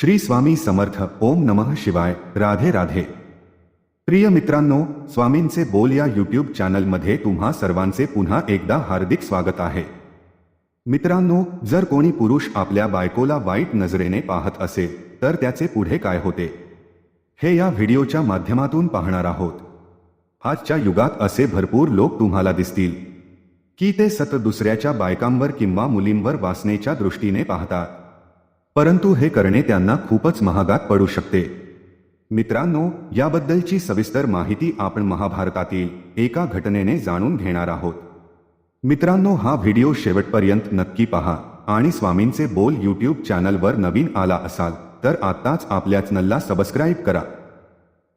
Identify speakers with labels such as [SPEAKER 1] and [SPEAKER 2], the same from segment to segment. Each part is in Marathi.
[SPEAKER 1] श्री स्वामी समर्थ. ओम नमः शिवाय. राधे राधे. प्रिय मित्रांनो स्वामींचे बोल या यूट्यूब चॅनलमध्ये तुम्हा सर्वांचे पुन्हा एकदा हार्दिक स्वागत आहे. मित्रांनो जर कोणी पुरुष आपल्या बायकोला वाईट नजरेने पाहत असेल तर त्याचे पुढे काय होते? हे या व्हिडिओच्या माध्यमातून पाहणार आहोत. आजच्या युगात असे भरपूर लोक तुम्हाला दिसतील की ते सत दुसऱ्याच्या बायकांवर किंवा मुलींवर वासनेच्या दृष्टीने पाहतात. परंतु हे करणे त्यांना खूपच महागात पडू शकते. मित्रांनो याबद्दलची सविस्तर माहिती आपण महाभारतातील एका घटनेने जाणून घेणार आहोत. मित्रांनो हा व्हिडिओ शेवटपर्यंत नक्की पहा आणि स्वामींचे बोल यूट्यूब चॅनलवर नवीन आला असाल तर आत्ताच आपल्या चॅनलला सबस्क्राईब करा.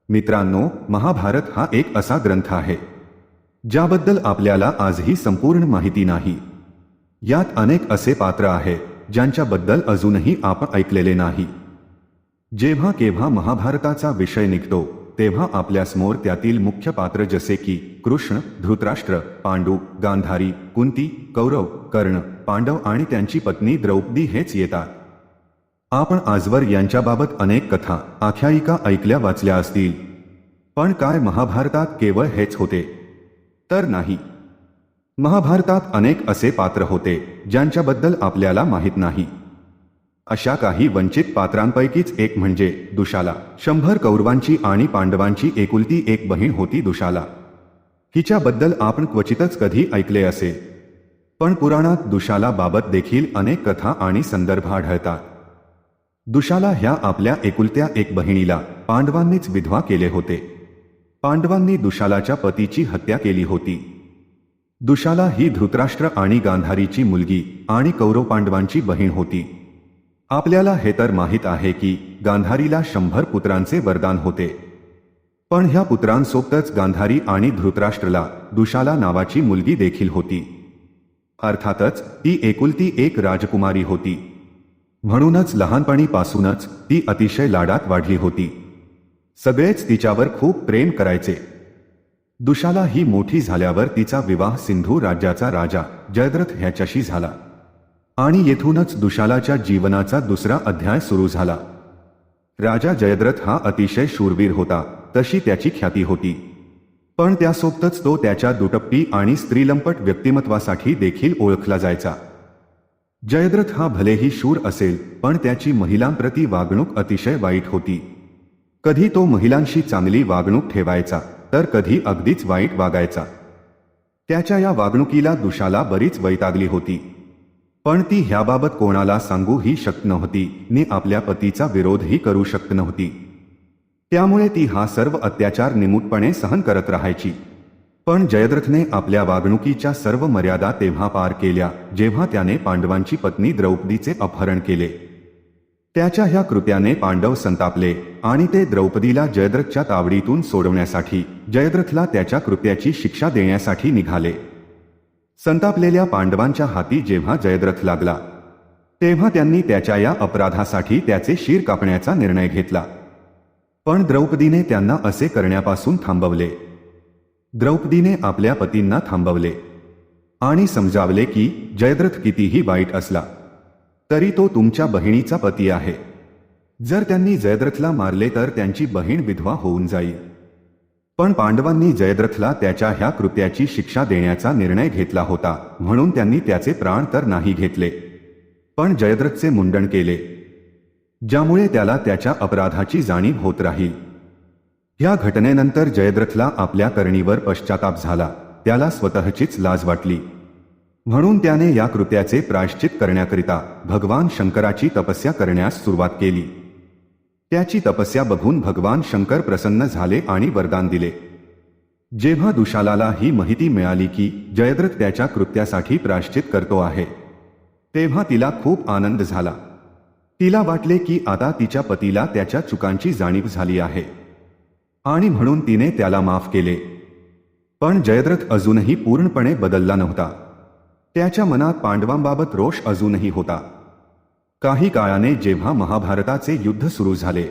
[SPEAKER 1] मित्रांनो महाभारत हा एक असा ग्रंथ आहे ज्याबद्दल आपल्याला आजही संपूर्ण माहिती नाही. यात अनेक असे पात्र आहेत. ज्यांच्याबद्दल अजूनही आपण ऐकलेले नाही. जेव्हा केव्हा महाभारताचा विषय निघतो तेव्हा आपल्यासमोर त्यातील मुख्य पात्र जसे की कृष्ण धृतराष्ट्र पांडू गांधारी कुंती कौरव कर्ण पांडव आणि त्यांची पत्नी द्रौपदी हेच येतात. आपण आजवर यांच्याबाबत अनेक कथा आख्यायिका ऐकल्या वाचल्या असतील. पण काय महाभारतात केवळ हेच होते? तर नाही. महाभारतात अनेक असे पात्र होते ज्यांच्याबद्दल आपल्याला माहीत नाही. अशा काही वंचित पात्रांपैकीच एक म्हणजे दुशाला. शंभर कौरवांची आणि पांडवांची एकुलती एक बहीण होती दुशाला. हिच्याबद्दल आपण क्वचितच कधी ऐकले असेल. पण पुराणात दुशाला बाबत देखील अनेक कथा आणि संदर्भ आढळतात. दुशाला ह्या आपल्या एकुलत्या एक बहिणीला पांडवांनीच विधवा केले होते. पांडवांनी दुशालाच्या पतीची हत्या केली होती. दुशाला ही धृतराष्ट्र आणि गांधारीची मुलगी आणि कौरव पांडवांची बहीण होती. आपल्याला हे तर माहीत आहे की गांधारीला शंभर पुत्रांचे वरदान होते. पण ह्या पुत्रांसोबतच गांधारी आणि धृतराष्ट्रला दुशाला नावाची मुलगी देखील होती. अर्थातच ती एकुलती एक राजकुमारी होती. म्हणूनच लहानपणीपासूनच ती अतिशय लाडात वाढली होती. सगळेच तिच्यावर खूप प्रेम करायचे. दुशाला ही मोठी झाल्यावर तिचा विवाह सिंधू राज्याचा राजा जयद्रथ ह्याच्याशी झाला. आणि येथूनच दुशालाच्या जीवनाचा दुसरा अध्याय सुरू झाला. राजा जयद्रथ हा अतिशय शूरवीर होता तशी त्याची ख्याती होती. पण त्यासोबतच तो त्याच्या दुटप्पी आणि स्त्रीलंपट व्यक्तिमत्वासाठी देखील ओळखला जायचा. जयद्रथ हा भलेही शूर असेल पण त्याची महिलांप्रती वागणूक अतिशय वाईट होती. कधी तो महिलांशी चांगली वागणूक ठेवायचा तर कधी अगदीच वाईट वागायचा. त्याच्या या वागणुकीला दुशाला बरीच वैतागली होती. पण ती ह्याबाबत कोणाला सांगूही शकत नव्हती नि आपल्या पतीचा विरोधही करू शकत नव्हती. त्यामुळे ती हा सर्व अत्याचार निमूटपणे सहन करत राहायची. पण जयद्रथने आपल्या वागणुकीच्या सर्व मर्यादा तेव्हा पार केल्या जेव्हा त्याने पांडवांची पत्नी द्रौपदीचे अपहरण केले. त्याच्या ह्या कृत्याने पांडव संतापले आणि ते द्रौपदीला जयद्रथच्या तावडीतून सोडवण्यासाठी जयद्रथला त्याच्या कृत्याची शिक्षा देण्यासाठी निघाले. संतापलेल्या पांडवांच्या हाती जेव्हा जयद्रथ लागला तेव्हा त्यांनी त्याच्या या अपराधासाठी त्याचे शिर कापण्याचा निर्णय घेतला. पण द्रौपदीने त्यांना असे करण्यापासून थांबवले. द्रौपदीने आपल्या पतींना थांबवले आणि समजावले की जयद्रथ कितीही वाईट असला तरी तो तुमच्या बहिणीचा पती आहे. जर त्यांनी जयद्रथला मारले तर त्यांची बहीण विधवा होऊन जाईल. पण पांडवांनी जयद्रथला त्याच्या ह्या कृत्याची शिक्षा देण्याचा निर्णय घेतला होता म्हणून त्यांनी त्याचे प्राण तर नाही घेतले. पण जयद्रथचे मुंडन केले. ज्यामुळे त्याला त्याच्या अपराधाची जाणीव होत राहील. या घटनेनंतर जयद्रथला आपल्या करणीवर पश्चाताप झाला त्याला स्वतःचीच लाज वाटली. म्हणून त्याने या कृत्याचे प्रायश्चित करण्याकरिता भगवान शंकराची तपस्या करण्यास सुरुवात केली. त्याची तपस्या बघून भगवान शंकर प्रसन्न झाले आणि वरदान दिले. जेव्हा दुशालाला ही माहिती मिळाली की जयद्रथ त्याच्या कृत्यासाठी प्रायश्चित करतो आहे तेव्हा तिला खूप आनंद झाला. तिला वाटले की आता तिच्या पतीला त्याच्या चुकांची जाणीव झाली आहे आणि म्हणून तिने त्याला माफ केले. पण जयद्रथ अजूनही पूर्णपणे बदलला नव्हता. त्याच्या मनात पांडवांबाबत रोष अजूनही होता. काही काळाने जेव्हा महाभारताचे युद्ध सुरू झाले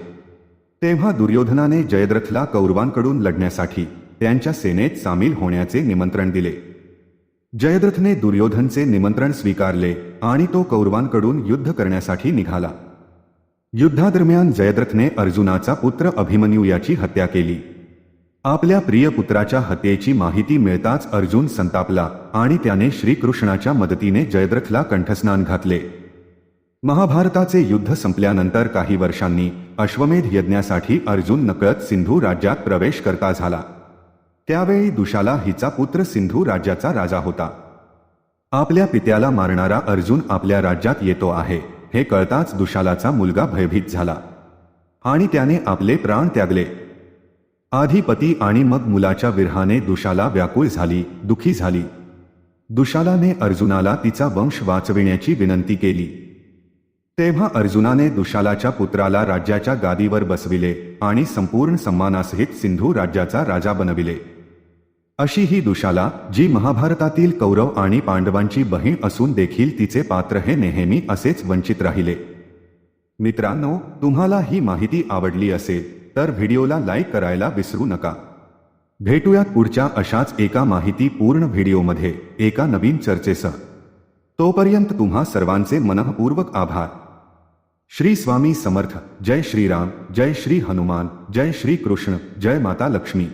[SPEAKER 1] तेव्हा दुर्योधनाने जयद्रथला कौरवांकडून लढण्यासाठी त्यांच्या सेनेत सामील होण्याचे निमंत्रण दिले. जयद्रथने दुर्योधनचे निमंत्रण स्वीकारले आणि तो कौरवांकडून युद्ध करण्यासाठी निघाला. युद्धादरम्यान जयद्रथने अर्जुनाचा पुत्र अभिमन्यू याची हत्या केली. आपल्या प्रिय पुत्राच्या हत्येची माहिती मिळताच अर्जुन संतापला आणि त्याने श्रीकृष्णाच्या मदतीने जयद्रथला कंठस्नान घातले. महाभारताचे युद्ध संपल्यानंतर काही वर्षांनी अश्वमेध यज्ञासाठी अर्जुन नकळत सिंधू राज्यात प्रवेश करता झाला. त्यावेळी दुशाला हिचा पुत्र सिंधू राज्याचा राजा होता. आपल्या पित्याला मारणारा अर्जुन आपल्या राज्यात येतो आहे हे कळताच दुशालाचा मुलगा भयभीत झाला. आणि त्याने आपले प्राण त्यागले. आधी पती आणि मग मुलाच्या विरहाने दुशाला व्याकुळ झाली दुखी झाली. दुशालाने अर्जुनाला तिचा वंश वाचविण्याची विनंती केली. तेव्हा अर्जुनाने दुशालाच्या पुत्राला राज्याच्या गादीवर बसविले आणि संपूर्ण सन्मानासहित सिंधू राज्याचा राजा बनविले. अशी ही दुशाला जी महाभारतातील कौरव आणि पांडवांची बहीण असून देखील तिचे पात्र हे नेहमी असेच वंचित राहिले. मित्रांनो तुम्हाला ही माहिती आवडली असेल तर व्हिडिओला लाईक करायला विसरू नका. भेटूयात पुढच्या अशाच एका माहिती पूर्ण व्हिडिओमध्ये, एका नवीन चर्चेसह. तोपर्यंत तुम्हा सर्वांचे मनःपूर्वक आभार. श्री स्वामी समर्थ, जय श्रीराम, जय श्री हनुमान, जय श्री कृष्ण, जय माता लक्ष्मी.